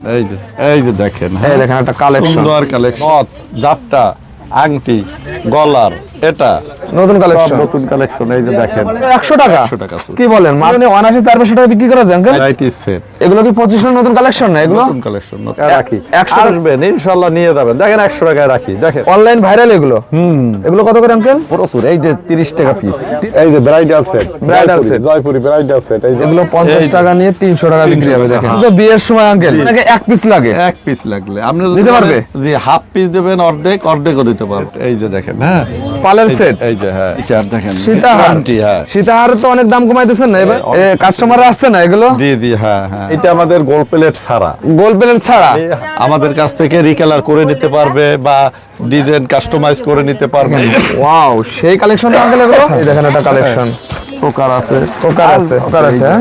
এই যে এই যে দেখেন হ্যাঁ? দেখেন একটা কালেকশন সুন্দর কালেকশন জাপটা আংটি গলার। এটা? নতুন কালেকশন নতুন কালেকশন এই যে দেখেন। একশো টাকা? একশো টাকা কি বলেন মানে অনায়াসে চার পাঁচশো টাকা বিক্রি করা যায় আঙ্কেল ভ্যারাইটি সেট এগুলো কি পঁচিশ নতুন কালেকশন না এগুলো? নতুন কালেকশন রাখি। একশো আসবেন ইনশাল্লাহ নিয়ে যাবেন। দেখেন একশো টাকায় রাখি দেখেন। অনলাইন ভাইরাল এগুলো? এগুলো কত করে আঙ্কেল প্রচুর এই যে তিরিশ টাকা পিস এই যে bridal set Bridal set। Jaipuri bridal set এই যে। এগুলো পঞ্চাশ টাকা নিয়ে তিনশো টাকা বিক্রি হবে দেখেন। তো বিয়ের সময় আঙ্কেল আপনাকে এক পিস লাগে। এক পিস লাগলে। আপনি দিতে পারবে? যে হাফ পিস দেবেন অর্ধেক অর্ধেকও দিতে পারবে। এই যে দেখেন হ্যাঁ। পালের সেট এই যে হ্যাঁ এটা দেখেন সীতাহার। হ্যাঁ। সীতাহার তো অনেক দাম কমাইতেছেন না এবার? কাস্টমার আসছে না এগুলো? দিয়ে দিয়ে হ্যাঁ হ্যাঁ। এটা আমাদের গোল প্লেট ছাড়া। গোল প্লেট ছাড়া? আমাদের কাছ থেকে রিকালার করে নিতে পারবে বা ডিজাইন কাস্টমাইজ করে নিতে পারবে। ওয়াও সেই কালেকশন এগুলো? এই দেখেন একটা কালেকশন প্রকার আছে। আছে, আছে, হ্যাঁ?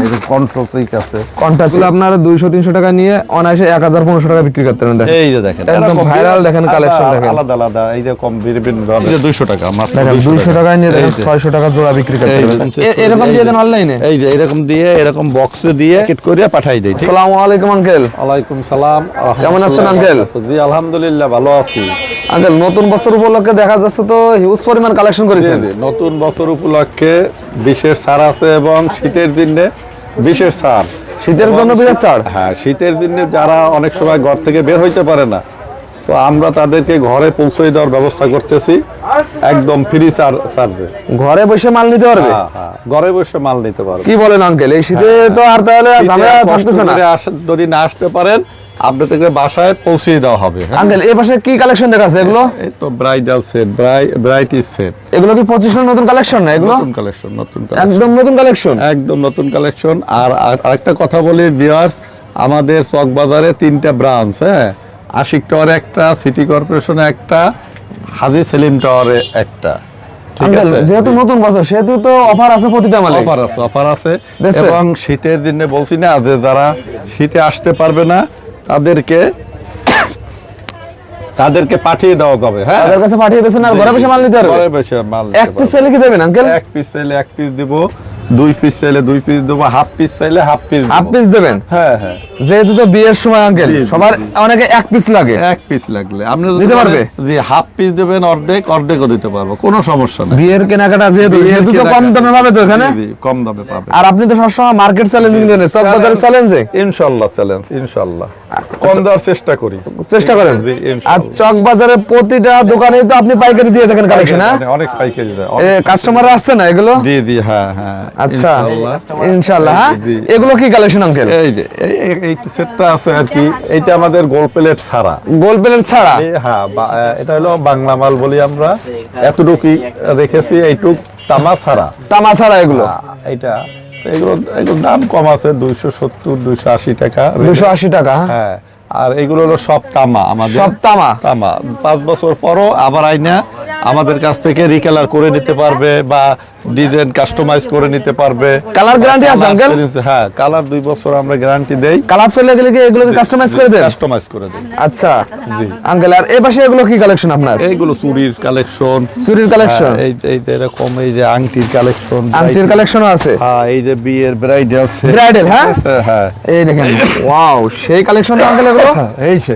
আছে। আপনারা দুইশো তিনশো টাকা নিয়ে অনায়াসে এক হাজার পনেরোশো টাকা বিক্রি করতে পারেন দেখেন। এই যে দেখেন একদম viral দেখেন collection দেখেন। আলাদা আলাদা এই যে কম বিভিন্ন ধরনের। এই যে 200 টাকা মাত্র 200 দুইশো টাকায় নিয়ে দেখেন এই যে। ছয়শো টাকা জোড়া বিক্রি করতে করে এরকম দিয়ে। দেন অনলাইনে এই যে এরকম দিয়ে এরকম বক্সে দিয়ে কিট করে পাঠাই দেই আসসালামু আলাইকুম আঙ্কেল ওয়ালাইকুম সালাম কেমন আছেন, uncle? জি আলহামদুলিল্লাহ ভালো আছি। আঙ্কেল নতুন বছর উপলক্ষে দেখা যাচ্ছে তো হিউজ পরিমাণ কালেকশন করেছেন। নতুন বছর উপলক্ষে বিশেষ ছাড় আছে এবং শীতের দিনে বিশেষ ছাড়। শীতের জন্য বিশেষ ছাড়? হ্যাঁ শীতের দিনে যারা অনেক সময় ঘর থেকে বের হইতে পারে না তো আমরা তাদেরকে ঘরে পৌঁছে দেওয়ার ব্যবস্থা করতেছি। একদম ফ্রি চার্জে ঘরে বসে মাল নিতে পারবে? হ্যাঁ হ্যাঁ ঘরে বসে মাল নিতে পারবে। কি বলেন আঙ্কেল এই শীতে তো আর তাহলে ঝামেলা থাকতেছে না। যদি না আসতে পারেন আপনাদেরকে বাসায় পৌঁছে দেওয়া হবে হ্যাঁ? আঙ্কেল এই কি কালেকশন দেখাচ্ছে এগুলো? এই তো ব্রাইডাল সেট ব্রাইটি সেট এগুলো কি পঁচিশ নতুন কালেকশন না এগুলো? নতুন কালেকশন নতুন একদম নতুন কালেকশন একদম নতুন কালেকশন আর আর- আরেকটা কথা বলি ভিউয়ার্স আমাদের চক বাজারে তিনটা ব্রাঞ্চ হ্যাঁ? আশিক টাওয়ারে একটা সিটি কর্পোরেশনে একটা হাজি সেলিম টাওয়ারে একটা। আছে? যেহেতু নতুন বছর সেহেতু তো অফার আছে প্রতিটা মালে অফার আছে অফার আছে? এবং শীতের দিনে বলছি না যে যারা শীতে আসতে পারবে না তাদেরকে তাদেরকে পাঠিয়ে দেওয়া যাবে হ্যাঁ? তাদের কাছে পাঠিয়ে দেন আর ঘরে বসে মাল নিতে পারবে? ঘরে বসে মাল এক পিস সেলে কি দেবেন আঙ্কেল এক পিস সেলে এক পিস দিব। দুই পিস চাইলে দুই পিস দেবো হাফ পিস চাইলে হাফ পিস হাফ পিস দেবেন? হ্যাঁ হ্যাঁ। যেহেতু তো বিয়ের সময় আঙ্কেল জি, জি, সবার অনেকে এক পিস লাগে। এক পিস লাগলে। আপনি দিতে পারবে? যে হাফ পিস দেবেন অর্ধেক অর্ধেকও দিতে পারব কোনো সমস্যা নেই। বিয়ের কেনাকাটা যেহেতু যেহেতু তো কম দামে পাবে তো এখানে? জি, জি, কম দামে পাবে। আর আপনি তো সবসময় মার্কেট চ্যালেঞ্জিং দেন সব বাজারে চ্যালেঞ্জে ইনশাল্লাহ চ্যালেঞ্জ ইনশাল্লাহ। কম দেওয়ার চেষ্টা করি। চেষ্টা করেন। আর চক বাজারে প্রতিটা দোকানে তো আপনি পাইকারি দিয়ে থাকেন কালেকশন হ্যাঁ? অনেক- অনেক পাইকারি। দেয় কাস্টমার আসছে না এগুলো? জি জি হ্যাঁ হ্যাঁ। আচ্ছা ইনশাআল্লাহ। হ্যাঁ। এগুলো কি কালেকশন আঙ্কেল এই যে এই সেটটা আছে আর কি। এইটা আমাদের গোল প্লেট ছাড়া। গোল প্লেট ছাড়া? হ্যাঁ এটা হলো বাংলা মাল বলি আমরা। এতটুকুই রেখেছি এইটুক তামা ছাড়া। তামা ছাড়া এগুলো? আহ, এইটা এগুলো এগুলোর দাম কম আছে দুইশো সত্তর দুইশো আশি টাকা দুশো আশি টাকা হ্যাঁ? হ্যাঁ আর এগুলো হলো সব তামা আমাদের সব তামা? তামা। পাঁচ বছর পরও আবার আইনা আমাদের কাছ থেকে রিকালার করে নিতে পারবে বা ডিজাইন কাস্টমাইজ করে নিতে পারবে। কালার গ্যারান্টি আছে আঙ্কেল হ্যাঁ কালার দুই বছর আমরা গ্যারান্টি দেই। কালার চলে গেলে কি এগুলোকে কাস্টমাইজ করে দেন? কাস্টমাইজ করে দেই। আচ্ছা। জি। আঙ্কেল আর এই পাশে এগুলো কি কালেকশন আপনার? এইগুলো চুরির কালেকশন চুরির কালেকশন এই এই যে এরকম এই যে আংটির কালেকশন আংটির কালেকশনও আছে? হ্যাঁ এই যে বিয়ের ব্রাইডাল ব্রাইডাল হ্যাঁ? হ্যাঁ। এই দেখেন ওয়াও সেই কালেকশন আঙ্কেল এগুলো? এই যে।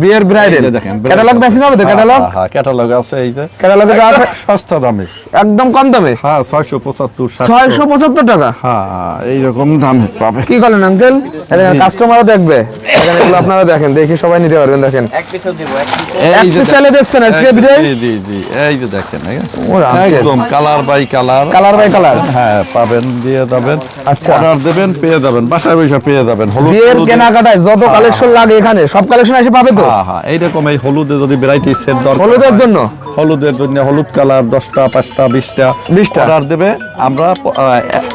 বিয়ের ব্রাইডাল দেখেন ক্যাটালগ বেশি হবে তো ক্যাটালগ হ্যাঁ ক্যাটালগ আছে এই যে। ক্যাটালগে যা আছে সস্তা দামে। একদম কম দামে? হ্যাঁ ছয়শো পঁচাত্তর ছয়শো পঁচাত্তর টাকা? হ্যাঁ এইরকম দামে পাবে। কি করেন আঙ্কেল কাস্টমারও দেখবে। দেখেন এগুলো আপনারা দেখেন দেখি সবাই নিতে পারবেন দেখেন। এক পিস। চাইলে দিচ্ছেন আজকে বিদায়? জি জি জি এই যে দেখেন এই। একদম colour by colour colour by colour হ্যাঁ পাবেন দিয়ে যাবেন। আচ্ছা। অর্ডার দেবেন পেয়ে যাবেন বাসায় বসে পেয়ে যাবেন। হলুদ বিয়ের কেনাকাটায় যত কালেকশন লাগে এখানে সব কালেকশন এসে পাবে তো? হ্যাঁ হ্যাঁ এইরকম এই হলুদে যদি ভ্যারাইটি সেট দরকার হলুদের জন্য? হলুদের জন্য হলুদ কালার দশটা পাঁচটা বিশটা। 20টা। অর্ডার দেবে আমরা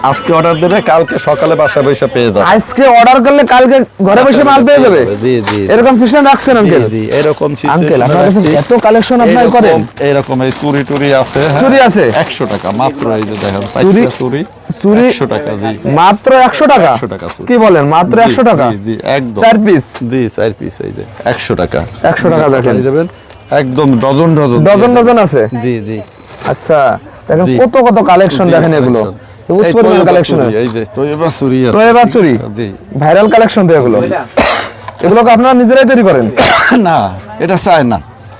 আজকে অর্ডার দেবে কালকে সকালে বাসায় বসে পেয়ে যাবে। আজকে অর্ডার করলে কালকে ঘরে বসে মাল পেয়ে যাবে? জি জি এরকম সিস্টেম রাখছেন আঙ্কেল জি, এরকম আঙ্কেল আপনার কাছে এত কালেকশন আপনার করেন? এইরকম এই চুরি টুরি আছে হ্যাঁ? চুরি আছে? একশো টাকা মাত্র এই যে দেখেন চুরি- চুরি। চুরি- একশো টাকা জি। মাত্র একশো টাকা? 100 টাকা কি বলেন মাত্র জি, একশো টাকা? জি, জি, একদম। চার পিস জি চার পিস এই যে একশো টাকা। একশো টাকা দেখেন। একদম ডজন ডজন ডজন ডজন আছে? জি জি। আচ্ছা দেখেন কত কত কালেকশন দেখেন এগুলো। collection। হিউজ এই পরিমাণ তৈয়বা কালেকশন এই যে তৈয়বা চুরি আছে। চুরি জি। ভাইরাল কালেকশন তো এগুলো। এগুলো আপনারা নিজেরাই তৈরি করেন? না এটা চায় না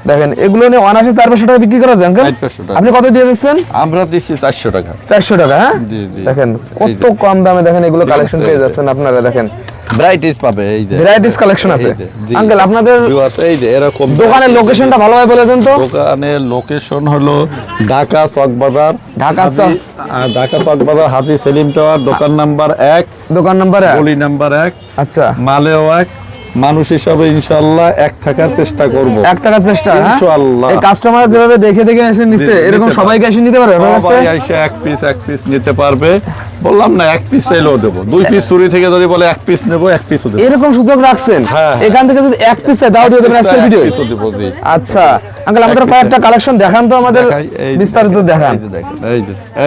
দেখেন এগুলো নিয়ে অনায়াসে চার পাঁচশো টাকা বিক্রি করা যায় আঙ্কেল 400 টাকা। আপনি কত দিয়ে দিচ্ছেন? আমরা দিচ্ছি চারশো টাকা। চারশো টাকা হ্যাঁ। দেখেন কত কম দামে দেখেন এগুলো কালেকশন পেয়ে যাচ্ছেন আপনারা দেখেন। ভ্যারাইটিস পাবে এই যে। ভ্যারাইটিস কালেকশন আছে। আঙ্কেল আপনাদের এই যে এরকম দোকানের লোকেশনটা ভালোভাবে বলে দেন তো। দোকানের লোকেশন হলো ঢাকা চকবাজার ঢাকা চক- ঢাকা চক চকবাজার হাজি সেলিম টাওয়ার দোকান নাম্বার এক। দোকান নাম্বার গলি নাম্বার এক। আচ্ছা। মালেও এক। মানুষ হিসাবে ইনশাল্লাহ এক থাকার চেষ্টা করব এক টাকার চেষ্টা হ্যাঁ? ইনশাআল্লাহ। এই কাস্টমার যেভাবে দেখে দেখে এসে নিতে এরকম সবাইকে এসে নিতে পারবে সবাই? এসে এক পিস এক পিস নিতে পারবে বললাম না এক পিস চাইলেও দেবো দুই পিস চুরি থেকে যদি বলে এক পিস নেব এক পিসও দেবো এরকম সুযোগ রাখছেন হ্যাঁ, হ্যাঁ। এখান থেকে যদি এক পিস দাও দিয়ে দেবেন আজকের ভিডিও পিসও দেবো, জি। আচ্ছা আঙ্কেল আমাদের কয়েকটা কালেকশন দেখান তো আমাদের বিস্তারিত দেখান এই যে দেখেন,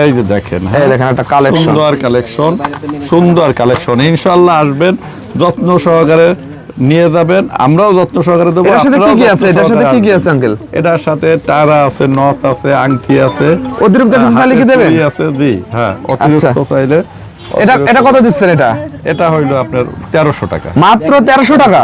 এই যে দেখেন এই হ্যাঁ। দেখেন একটা কালেকশন সুন্দর কালেকশন সুন্দর কালেকশন ইনশাল্লাহ আসবেন যত্ন সহকারে নিয়ে যাবেন আমরাও যত্ন সহকারে দেবো এটার সাথে কি কি আছে? এটার সাথে কি কি আছে আঙ্কেল? এটার সাথে টারা আছে নথ আছে আংটি আছে। অতিরিক্ত কিছু চাইলে কি দেবেন? আছে জি হ্যাঁ অতিরিক্ত আচ্ছা। চাইলে এটা অতিরিক্ত- এটা কত দিচ্ছেন এটা? এটা হইল আপনার তেরোশো টাকা। মাত্র তেরোশো টাকা?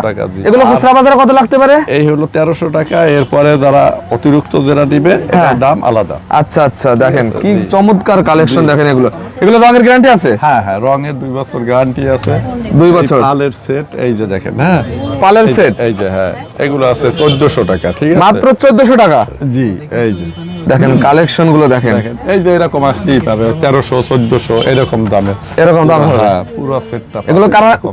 এগুলো খুচরা বাজারে কত লাগতে পারে? এই হলো তেরোশো টাকা এরপরে যারা অতিরিক্ত যারা দিবে হ্যাঁ। এটার দাম আলাদা। আচ্ছা আচ্ছা দেখেন কি চমৎকার কালেকশন দেখেন এগুলো। এগুলো রঙের গ্যারান্টি আছে? হ্যাঁ হ্যাঁ রঙের দুই বছর গ্যারান্টি আছে। দুই বছর। পালের সেট এই যে দেখেন হ্যাঁ? পালের সেট এই যে হ্যাঁ এগুলো আছে চোদ্দশো টাকা ঠিক আছে? মাত্র চোদ্দশো টাকা? জি এই যে। দেখেন কালেকশনগুলো দেখেন এই যে এরকম আসলেই পাবে তেরোশো চোদ্দশো এরকম দামে। এরকম দাম হ্যাঁ পুরো সেটটা এগুলো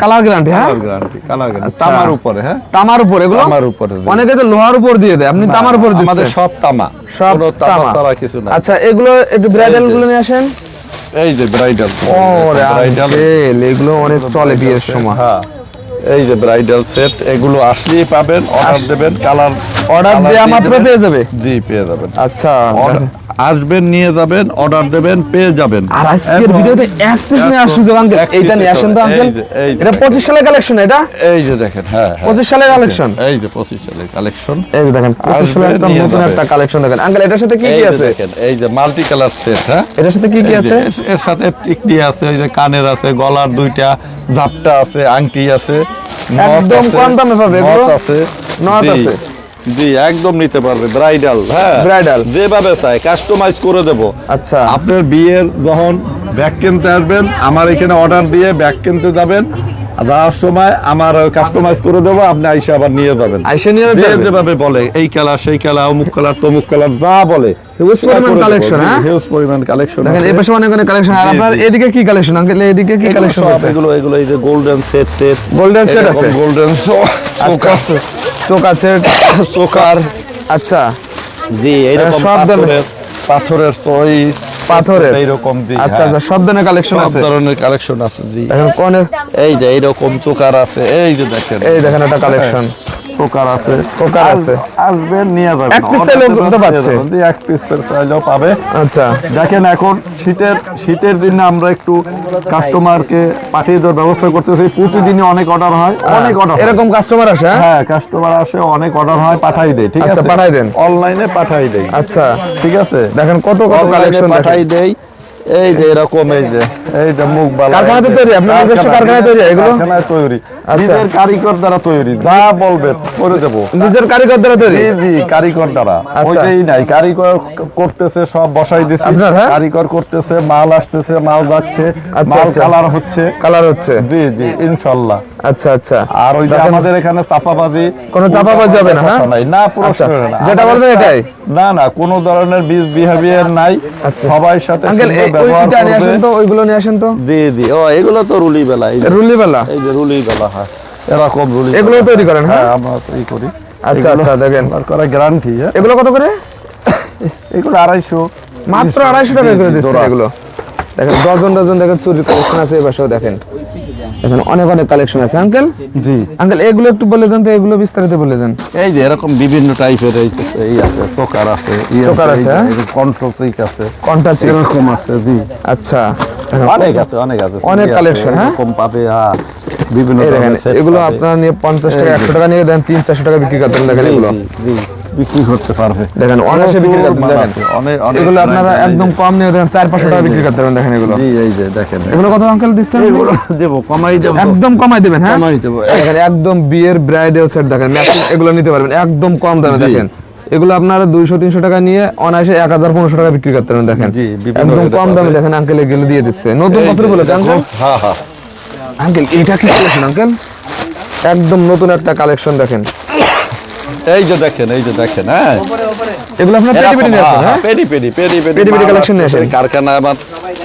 কালার গ্যারান্টি হ্যাঁ? Colour guarantee colour guarantee. তামার উপরে হ্যাঁ? তামার উপরে এগুলো? তামার উপরে। অনেকে তো লোহার উপর দিয়ে দেয় আপনি তামার উপর আমাদের দিচ্ছেন। সব তামা। সব তামা ছাড়া কিছু না আচ্ছা এগুলো একটু ব্রাইডালগুলো নিয়ে আসেন। এই যে ব্রাইডাল ওরে আঙ্কেল এগুলো অনেক চলে বিয়ের সময়। হ্যাঁ এই যে ব্রাইডাল সেট এগুলো আসলেই পাবেন অর্ডার দেবেন কালার অর্ডার দেওয়া মাত্র পেয়ে যাবে? জি পেয়ে যাবেন। আচ্ছা। আসবেন নিয়ে যাবেন অর্ডার দেবেন পেয়ে যাবেন। আর আজকের ভিডিওতে এক পিস নিয়ে আসছে যে আঙ্কেল এইটা নিয়ে আসেন তো আঙ্কেল। এটা পঁচিশ সালের কালেকশন এটা? এই যে দেখেন হ্যাঁ হ্যাঁ। পঁচিশ সালের কালেকশন এই যে পঁচিশ সালের কালেকশন এই যে দেখেন পঁচিশ সালের একটা নতুন একটা কালেকশন দেখেন। আঙ্কেল এটার সাথে কি কি আছে? দেখেন এই যে মাল্টি কালার সেট হ্যাঁ? এটার সাথে কি কি আছে? এর- সাথে টিকলি আছে এই যে কানের আছে গলার দুইটা ঝাপটা আছে আংটি আছে একদম কম দামে পাবে এগুলো? আছে জি, আছে। জি একদম নিতে পারবে ব্রাইডাল হ্যাঁ। ব্রাইডাল যেভাবে চাই কাস্টমাইজ করে দেব। আচ্ছা। আপনার বিয়ের যখন ব্যাগ কিনতে আসবেন আমার এখানে অর্ডার দিয়ে ব্যাগ কিনতে যাবেন। যাওয়ার সময় আমার কাস্টমাইজ করে দেবো আপনি আইসা আবার নিয়ে যাবেন। আইসে নিয়ে যে যাবে যেভাবে বলে এই কালার সেই কালার অমুক কালার তমুক কালার যা বলে। পরিমাণ হ্যাঁ? হিউজ পরিমাণ কালেকশন দেখেন এই পাশে অনেক অনেক কালেকশন আর আপনার এদিকে কি কালেকশন আঙ্কেল এদিকে কি কালেকশন আছে? এগুলো এগুলো এই যে গোল্ডেন সেট টেট Golden set আছে? গোল্ডেন আচ্ছা। চোকার আচ্ছা। জি এইরকম পাথরের পাথরের তৈরি পাথরের। এইরকম আচ্ছা হ্যাঁ। আচ্ছা সব ধরনের কালেকশন সব আছে? ধরনের কালেকশন আছে জি। এখন কোনে এই যে এইরকম চোকার আছে এই যে দেখেন। এই দেখেন একটা কালেকশন চোকার আছে। চোকার আছে। আস- আসবেন নিয়ে যাবেন এক Order চাইলেও তো পাচ্ছে। এক পিস চাইলেও পাবে। আচ্ছা। দেখেন এখন শীতের শীতের দিনে আমরা একটু কাস্টমারকে পাঠিয়ে দেওয়ার ব্যবস্থা করতেছি। প্রতিদিনই অনেক অর্ডার হয়। অনেক অর্ডার এরকম কাস্টমার আসে হ্যাঁ? হ্যাঁ কাস্টমার আসে অনেক অর্ডার হয় পাঠাই দেয় ঠিক আচ্ছা, আছে? পাঠাই দেন। অনলাইনে পাঠাই দেয়। আচ্ছা। ঠিক আছে? দেখেন কত কত কালেকশন পাঠাই দেই এই যে এরকম এই যে এই যে মুখ বালা কারখানাতে তৈরি? আপনার নিজস্ব কারখানায় তৈরি এগুলো? কারখানায় তৈরি আচ্ছা। নিজের কারিগর দ্বারা তৈরি যা বলবে করে দেবো নিজের কারিগর দ্বারা তৈরি জি জি কারিগর দ্বারা আচ্ছা। ওইটাই নাই কারিগর করতেছে সব বসাই আপনার, হ্যাঁ? কারিগর করতেছে মাল আসতেছে মাল যাচ্ছে আচ্ছা, মাল আচ্ছা। কালার হচ্ছে কালার হচ্ছে জি জি ইনশাল্লাহ আচ্ছা আচ্ছা। আর ওই যে দেখেন, আমাদের এখানে চাপাবাজি কোনো চাপাবাজি হবে না, হ্যাঁ? না আচ্ছা, না। যেটা বলবেন এটাই? না না কোনো ধরনের বিজ বিহেভিয়ার নাই। আচ্ছা। সবার সাথে ব্যবহার করবে আসেন তো ওইগুলো নিয়ে আসেন তো। জি জি ও এগুলো তো রুলি বেলা এই রুলি বেলা এই যে রুলি বেলা হয়। এরকম রুলি এগুলো তৈরি করেন হ্যাঁ? হ্যাঁ আমরা তৈরি করি। আচ্ছা, আচ্ছা, দেখেন। করা গ্যারান্টি এগুলো কত করে? এগুলো আড়াইশো মাত্র আড়াইশো টাকা করে দিচ্ছে এগুলো। দেখেন ডজন ডজন দেখেন চুরি কালেকশন আছে এবার দেখেন। দেখেন অনেক অনেক কালেকশন আছে। আঙ্কেল জি। আঙ্কেল এগুলো একটু বলে দেন তো এগুলো বিস্তারিত বলে দেন। এই যে এরকম বিভিন্ন টাইপের এই এই আছে চোকার আছে ই চোকার আছে, হ্যাঁ? আছে। কন্টাচি এরকম আছে জি। আচ্ছা। অনেক আছে অনেক আছে অনেক collection, হ্যাঁ? এরকম পাবে হ্যাঁ বিভিন্ন এগুলো। আপনারা নিয়ে পঞ্চাশ টাকা একশো টাকা নিয়ে দেন তিন চারশো টাকা বিক্রি করতেন দেখেন এগুলো। জি। বিক্রি করতে পারবে। দেখেন অনায়াসে বিক্রি করতে দেখেন। অনেক- এগুলো আপনারা একদম কম নিয়ে দেখেন চার পাঁচশো টাকা বিক্রি করতে পারবেন দেখেন এগুলো। জি এই যে দেখেন। এগুলো কত আঙ্কেল দিচ্ছেন? এগুলো দেবো কমাই দেবো। একদম কমাই দেবেন হ্যাঁ? কমাই দেবো। দেখেন একদম বিয়ের ব্রাইডাল সেট দেখেন ম্যাচিং এগুলো নিতে পারবেন একদম কম দামে দেখেন। এগুলো আপনারা দুইশো তিনশো টাকা নিয়ে অনায়াসে এক হাজার পনেরোশো টাকা বিক্রি করতে পারবেন দেখেন। জি, একদম কম দামে দেখেন আঙ্কেল এগুলো দিয়ে দিচ্ছে। নতুন বছর বলেছে আঙ্কেল? হ্যাঁ হ্যাঁ আঙ্কেল এটা কি আঙ্কেল? একদম নতুন একটা কালেকশন দেখেন। এই যে দেখেন এই যে দেখেন হ্যাঁ? এগুলো আপনার নিয়ে আসেন হ্যাঁ? পেডি পেডি পেডি পেডি পেডি পেডি নিয়ে আসেন। কারখানা আমার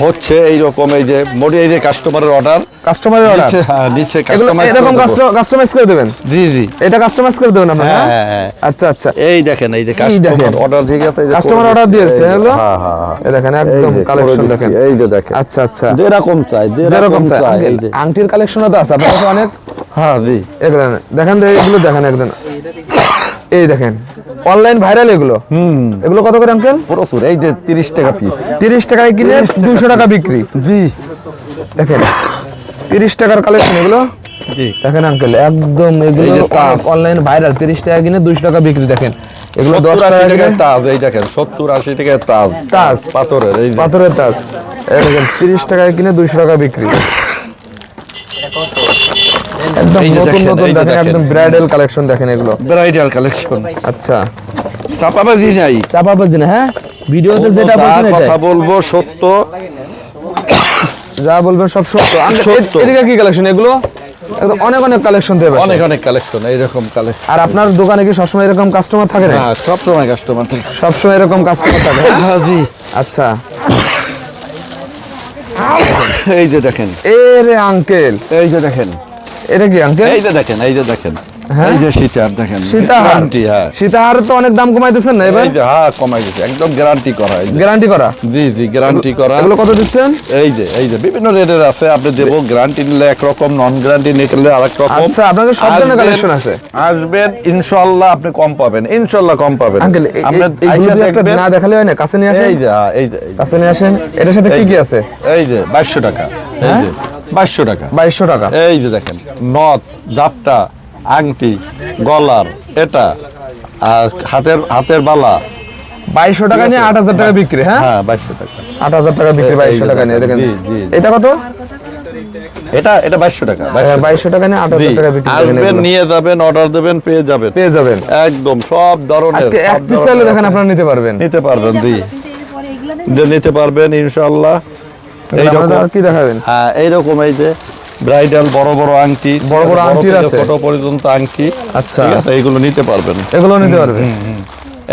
হচ্ছে এইরকম এই যে মোটি এই যে কাস্টমারের অর্ডার কাস্টমারের অর্ডার নিচে হ্যাঁ নিচে এগুলো এরকম কাস্টমাইজ করে দেবেন? জি জি। এটা কাস্টমাইজ করে দেবেন আপনারা হ্যাঁ, হ্যাঁ? হ্যাঁ, আচ্ছা আচ্ছা। এই দেখেন এই যে দেখেন। কাস্টমার অর্ডার ঠিক আছে এই কাস্টমার অর্ডার দিয়েছে এই হ্যাঁ হ্যাঁ হ্যাঁ। এই দেখেন একদম কালেকশন দেখেন। এই যে দেখেন। আচ্ছা আচ্ছা। যেরকম চাই যেরকম যেরকম চাই। এই আংটির কালেকশনও তো আছে আপনার কাছে অনেক? হ্যাঁ জি। এই দেখেন দেখেন এগুলো দেখেন একদিন এই দেখেন অনলাইন ভাইরাল এগুলো। হুম। এগুলো কত করে আঙ্কেল প্রচুর এই যে তিরিশ টাকা পিস তিরিশ টাকায় কিনে দুইশো টাকা বিক্রি। জি। দেখেন তিরিশ টাকার কালেকশন এগুলো। জি। দেখেন আঙ্কেল একদম এগুলো এই যে তাজ। অনলাইন ভাইরাল তিরিশ টাকা কিনে দুইশো টাকা বিক্রি দেখেন। এগুলো দশ সত্তর টাকা আশি কিনে তাজ এই দেখেন সত্তর আশি টাকার তাজ। তাজ। পাথরের এই পাথরের তাজ। এই দেখেন তিরিশ টাকায় কিনে দুইশো টাকা বিক্রি। একদম নতুন নতুন দেখেন দেখেন। একদম ব্রাইডাল কালেকশন দেখেন এগুলো। ব্রাইডাল কালেকশন আচ্ছা। চাপাবাজি নাই। চাপা না হ্যাঁ? ভিডিওতে যেটা যা বলছেন কথা বলব সত্য। যা বলবেন সব সত্য। আঙ্কেল, এ- সত্য। এদিকে কি কালেকশন এগুলো? অনেক অনেক কালেকশন দেবে। অনেক অনেক কালেকশন এইরকম কালেকশন আর আপনার দোকানে কি সবসময় এরকম কাস্টমার থাকে না? হ্যাঁ সব সময় কাস্টমার থাকে। সবসময় এরকম কাস্টমার থাকে হ্যাঁ? জি। আচ্ছা। এই যে দেখেন। এ রে আঙ্কেল এই যে দেখেন। এটা কি আঙ্কেল এই যে দেখেন এই যে দেখেন। হ্যাঁ? এই যে সীতার দেখেন সীতাহার। হ্যাঁ। সীতাহার তো অনেক দাম কমাইতেছেন না এবার? এই যে হ্যাঁ কমাই দিচ্ছে একদম গ্যারান্টি করা গ্যারান্টি করা? জি জি গ্যারান্টি করা। এগুলো কত দিচ্ছেন? এই যে এই যে বিভিন্ন রেটের আছে আপনি দেবো গ্যারান্টি নিলে একরকম নন গ্যারান্টি নিলে আরেক রকম আচ্ছা, আপনাদের সব ধরনের collection আছে? আসবেন ইনশাআল্লাহ আপনি কম পাবেন ইনশাআল্লাহ কম পাবেন। আঙ্কেল এইগুলো একটা না দেখালে হয় না? কাছে নিয়ে আসেন? এই যে হ্যাঁ, এই যে কাছে নিয়ে আসেন। এটার সাথে কি কি আছে? এই যে বাইশশো টাকা। এই হ্যাঁ? যে বাইশশো টাকা। বাইশশো টাকা। এই যে দেখেন নথ জাপটা আংটি গলার এটা আর হাতের হাতের বালা। বাইশশো টাকা নিয়ে আট হাজার টাকা বিক্রি হ্যাঁ? হ্যাঁ বাইশশো টাকা। আট হাজার টাকা বিক্রি বাইশশো টাকা নিয়ে দেখেন। এটা কত? এটা এটা বাইশশো টাকা বাইশশো টাকা। নিয়ে আট হাজার টাকা বিক্রি আসবেন নিয়ে যাবেন অর্ডার দেবেন পেয়ে যাবেন। পেয়ে যাবেন। একদম সব ধরনের আজকে এক পিস চাইলে দেখেন আপনারা নিতে পারবেন। নিতে পারবেন জি। যে নিতে পারবেন ইনশাআল্লাহ। এইরকম আপনারা কি দেখাবেন? হ্যাঁ এইরকম এই যে ব্রাইডাল বড় বড় আংটি বড় বড় আংটির আছে? ছোট পর্যন্ত আংটি। আচ্ছা। ঠিক আছে এইগুলো নিতে পারবেন। এগুলো নিতে পারবেন?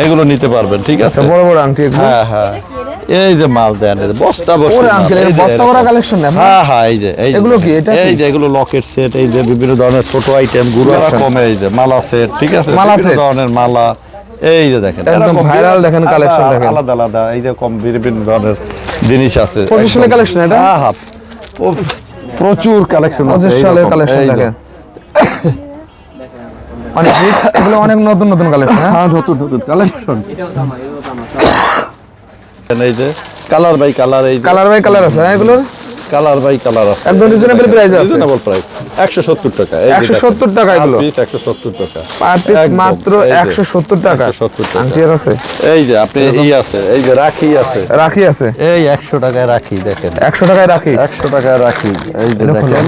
এইগুলো নিতে পারবেন ঠিক আছে? আচ্ছা বড় বড় আংটি হ্যাঁ হ্যাঁ। এই যে মাল দেন বস্তা বস্তা ওরে মাল, আঙ্কেল এই যে বস্তা ভরা কালেকশন না হ্যাঁ হ্যাঁ এই যে এই যে এগুলো কি? এটা এই যে এগুলো লকেট সেট এই যে বিভিন্ন ধরনের ছোট আইটেম আচ্ছা। কমে এই যে মালা সেট ঠিক আছে? মালা ধরনের মালা। এই যে দেখেন একদম বিভিন্ন- দেখেন আলাদা- দেখেন। আলাদা আলাদা এই যে কম বিভিন্ন ধরনের জিনিস আছে। একদম। collection এটা? হ্যাঁ হ্যাঁ প্রচুর কালেকশন আছে। সালের কালেকশন দেখেন। অনেক এগুলো অনেক নতুন নতুন কালেকশন হ্যাঁ? হ্যাঁ নতুন নতুন কালেকশন এই যে কালার বাই কালার এই কালার বাই কালার আছে হ্যাঁ এগুলোর? কালার বাই কালার আছে। একদম reasonable price আছে? রিজনেবল প্রাইস 170 টাকা এই যে 170 টাকা দেখেন। এগুলো? Piece 170 টাকা। পার পিস মাত্র এই যে, একশো সত্তর টাকা। 170 টাকা। আংটি আর আছে? এই যে আপনি ই আছে এই যে রাখি আছে। রাখি আছে? এই 100 টাকায় রাখি দেখেন। একশো টাকায় রাখি? 100 টাকায় রাখি এই যে দেখেন।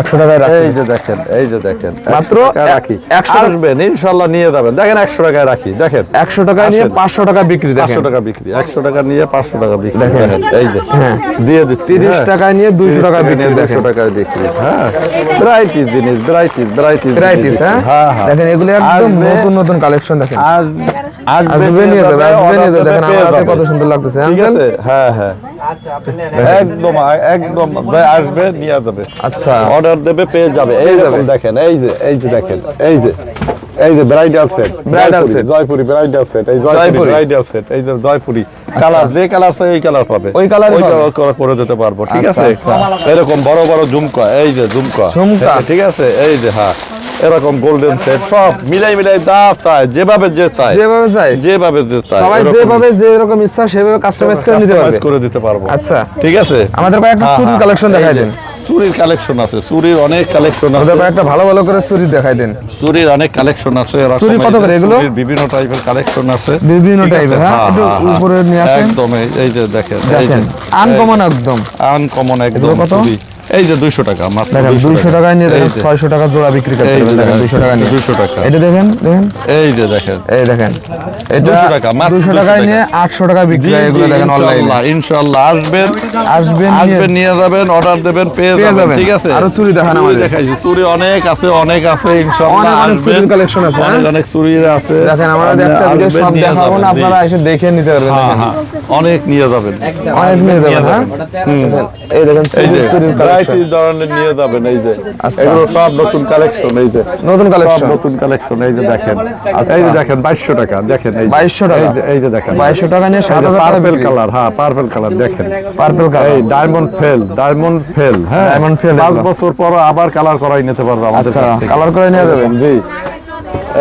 একশো টাকায় রাখি। এই যে দেখেন এই যে দেখেন। মাত্র রাখি। 100 আসবেন ইনশাআল্লাহ নিয়ে যাবেন। দেখেন 100 টাকায় রাখি দেখেন। একশো টাকায় নিয়ে আসেন। পাঁচশো টাকা বিক্রি দেখেন। 500 টাকা বিক্রি 100 টাকা নিয়ে 500 টাকা বিক্রি দেখেন। এই যে। হ্যাঁ। দিয়ে দিচ্ছি তিরিশ হ্যাঁ। টাকায় নিয়ে দুইশো টাকা বিক্রি দুশো টাকায় বিক্রি। হ্যাঁ ভ্যারাইটিস জিনিস ভ্যারাইটিস ভ্যারাইটিস ভ্যারাইটিস হ্যাঁ? দেখেন এগুলো একদম নতুন নতুন কালেকশন দেখেন। আজ আসবে নিয়ে যাবে আসবে নিয়ে যাবে। দেখেন আমার কত সুন্দর লাগতেছে ঠিক আছে? হ্যাঁ হ্যাঁ। একদম একদম আসবে নিয়ে যাবে। আচ্ছা। অর্ডার দেবে পেয়ে যাবে। এই দেখেন এই যে এই যে দেখেন এই যে। এই যে bridal set Bridal set। Jaipuri bridal set এই জয়পুরি। ব্রাইডাল সেট এই যে জয়পুরি। কালার যে কালার চাই ওই কালার পাবে। ওই ই ওই colour করে দিতে পারব ঠিক আচ্ছা, আছে? এরকম বড় বড় ঝুমকা এই যে ঝুমকা। ঝুমকা। ঠিক আছে? এই যে হ্যাঁ। এরকম গোল্ডেন সেট সব মিলাই মিলাই দা চায় যেভাবে যে চায়। যেভাবে চাই যেভাবে যে চায় সবাই যেভাবে যেরকম ইচ্ছা সেভাবে কাস্টমাইজ করে নিতে পারবে। করে দিতে পারব। আচ্ছা। ঠিক আছে? আমাদের কয়েকটা হ্যাঁ, হ্যাঁ, কালেকশন দেখাই দেন। চুরির কালেকশন আছে চুরির অনেক কালেকশন আছে আপনি একটা ভালো ভালো করে চুরি দেখাই দেন চুরির অনেক কালেকশন আছে চুরি কত করে এগুলো? বিভিন্ন টাইপের কালেকশন আছে বিভিন্ন টাইপের, হ্যাঁ? একটু উপরে নিয়ে আসেন। একদম এই- যে দেখেন দেখেন আনকমন একদম আনকমন একদম চুরি কত? চুরি। এই যে 200 টাকা মাত্র 200 দুইশো টাকায় নিয়ে দেখেন যে, ছয়শো টাকা জোড়া বিক্রি করতে দেখেন দেখেন, দুইশো টাকা নিয়ে 200 টাকা। এটা দেখেন দেখেন এই যে দেখেন এই দেখেন এটা 200 টাকা, মাত্র 200 টাকায় টাকা। নিয়ে আটশো টাকা বিক্রি হয় এগুলো দেখেন অনলাইনে ইনশাআল্লাহ আসবেন আসবেন আসবেন নিয়ে যাবেন অর্ডার দেবেন পেয়ে যাবেন। ঠিক আছে আরও চুড়ি দেখান আমাদের। দেখাইছি চুড়ি অনেক আছে অনেক আছে ইনশাআল্লাহ অনেক আসবেন। চুড়ির আছে, অনেক হ্যাঁ? অনেক চুড়ি আছে দেখেন আমরা একটা ভিডিও সব দেখাবো না আপনারা এসে দেখে নিতে পারবেন হ্যাঁ। হ্যাঁ অনেক নিয়ে যাবেন অনেক নিয়ে যাবেন এই দেখেন চুড়ির কালেকশন ভ্যারাইটি ধরনের নিয়ে যাবেন এই যে। আচ্ছা। এগুলো সব নতুন কালেকশন এই যে। নতুন কালেকশন নতুন কালেকশন এই যে দেখেন। এই যে দেখেন 2200 টাকা দেখেন এই 2200 টাকা? এই যে- দেখেন। বাইশশো টাকা নিয়ে সাত হাজার টাকা পার্পল কালার হ্যাঁ পার্পল কালার দেখেন। পার্পল কালার এই ডায়মন্ড ফেল ডায়মন্ড ফেল হ্যাঁ। Fail পাঁচ এগুলো। বছর পর আবার কালার করাই নিতে পারবে আমাদের আচ্ছা। কালার করে নিয়ে যাবেন জি।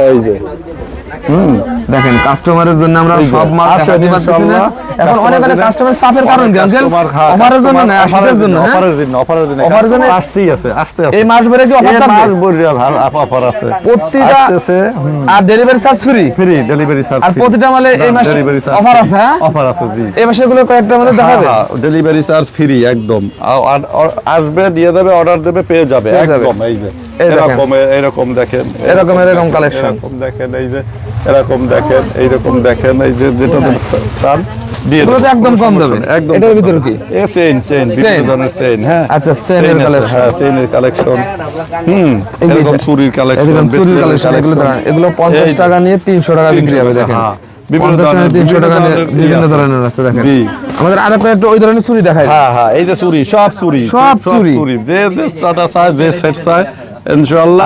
এই যে। দেখেন কাস্টমারের জন্য আমরা সব মাল। এখন অনেক অনেক কাস্টমার চাপের কারণ আঙ্কেল হ্যাঁ, অফারের জন্য না offer জন্য হ্যাঁ? অফারের জন্য অফারের জন্য। অফারের জন্য- আসতেই আছে আসতে আছে। এই মাস ভরে কি অফার থাকবে? মাস বরিয়া ভালো অফার আছে। প্রতিটা আর delivery charge free free delivery charge আর প্রতিটা মালে এই মাসে অফার আছে হ্যাঁ? অফার আছে জি। এই মাসে গুলো কয়েকটা মধ্যে দেখাবে? ডেলিভারি চার্জ ফ্রি একদম। আর- আসবে দিয়ে দেবে অর্ডার দেবে পেয়ে যাবে। একদম এই যে। এরকম এরকম দেখেন। এরকম এরকম কালেকশন এরকম দেখেন এই যে এরকম দেখেন এইরকম দেখেন এই যে যেটা চান এগুলো একদম কম দামে। একদম এটার ভিতরে কি? এ চেইন চেইন বিভিন্ন চেইন হ্যাঁ। আচ্ছা, হ্যাঁ চেইনের কালেকশন হুম এরকম চুরির কালেকশন এরকম চুরির কালেকশন এগুলো এগুলো। টাকা নিয়ে তিনশো টাকা বিক্রি হবে দেখেন। বিভিন্ন ধরনের- তিনশো টাকা বিভিন্ন ধরনের আছে দেখেন। জি। আমাদের আর একটা ওই ধরনের চুরি দেখায় হ্যাঁ হ্যাঁ এই যে চুরি সব চুরি। সব চুরি। যে যে চাটা চায় যে সেট চায় ইনশাআল্লাহ।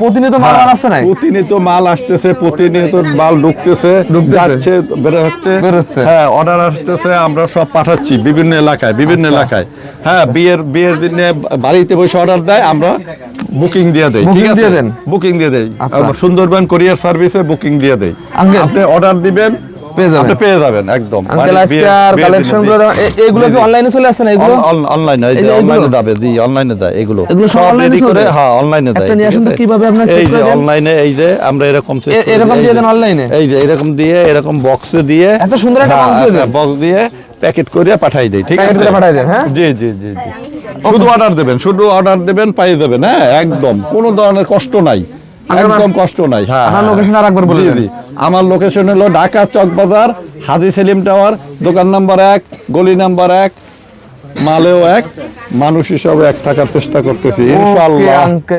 প্রতিনিয়ত মাল হ্যাঁ, আসছে নাই? প্রতিনিয়ত মাল আসতেছে প্রতিনিয়ত মাল ঢুকতেছে। যাচ্ছে বের হচ্ছে হ্যাঁ অর্ডার আসতেছে আমরা সব পাঠাচ্ছি বিভিন্ন এলাকায় বিভিন্ন আচ্ছা। এলাকায় হ্যাঁ বিয়ের বিয়ের দিনে বাড়িতে বসে অর্ডার দেয় আমরা বুকিং দিয়ে দেই ঠিক আছে দিয়ে দেন? বুকিং দিয়ে দেই আচ্ছা। সুন্দরবন কোরিয়ার সার্ভিসে বুকিং দিয়ে দেই আপনি অর্ডার দিবেন পেয়ে যাবেন। আপনি পেয়ে যাবেন একদম। আঙ্কেল আজকে আর কালেকশনগুলো এগুলো কি অনলাইনে চলে আসছে না এগুলো? অনলাইনে এই এই যে যে অনলাইনে যাবে জি অনলাইনে দেয় এগুলো। এগুলো সব সব রেডি করে হ্যাঁ অনলাইনে দেয় একটা নিয়ে ঠিক আছে? কীভাবে আপনারা set এই যে অনলাইনে এই যে আমরা এরকম set এরকম দিয়ে দেন যে- এই যে এরকম দিয়ে এরকম বক্সে দিয়ে এত সুন্দর একটা box দিয়ে দেন? বক্স দিয়ে প্যাকেট করে পাঠাই দেই ঠিক আছে? করে পাঠাই দেন, হ্যাঁ? জি জি জি জি। শুধু অর্ডার দেবেন শুধু অর্ডার দেবেন পাইয়ে দেবেন হ্যাঁ একদম। কোনো ধরনের কষ্ট নাই। একদম কষ্ট নাই হ্যাঁ আমার লোকেশন আর আরেকবার বলে দিই আমার লোকেশন হলো ঢাকা চক বাজার হাজি সেলিম টাওয়ার দোকান নাম্বার এক গলি নাম্বার এক মালেও এক মানুষ হিসাবে এক থাকার চেষ্টা করতেছি ইনশাআল্লাহ। আঙ্কেল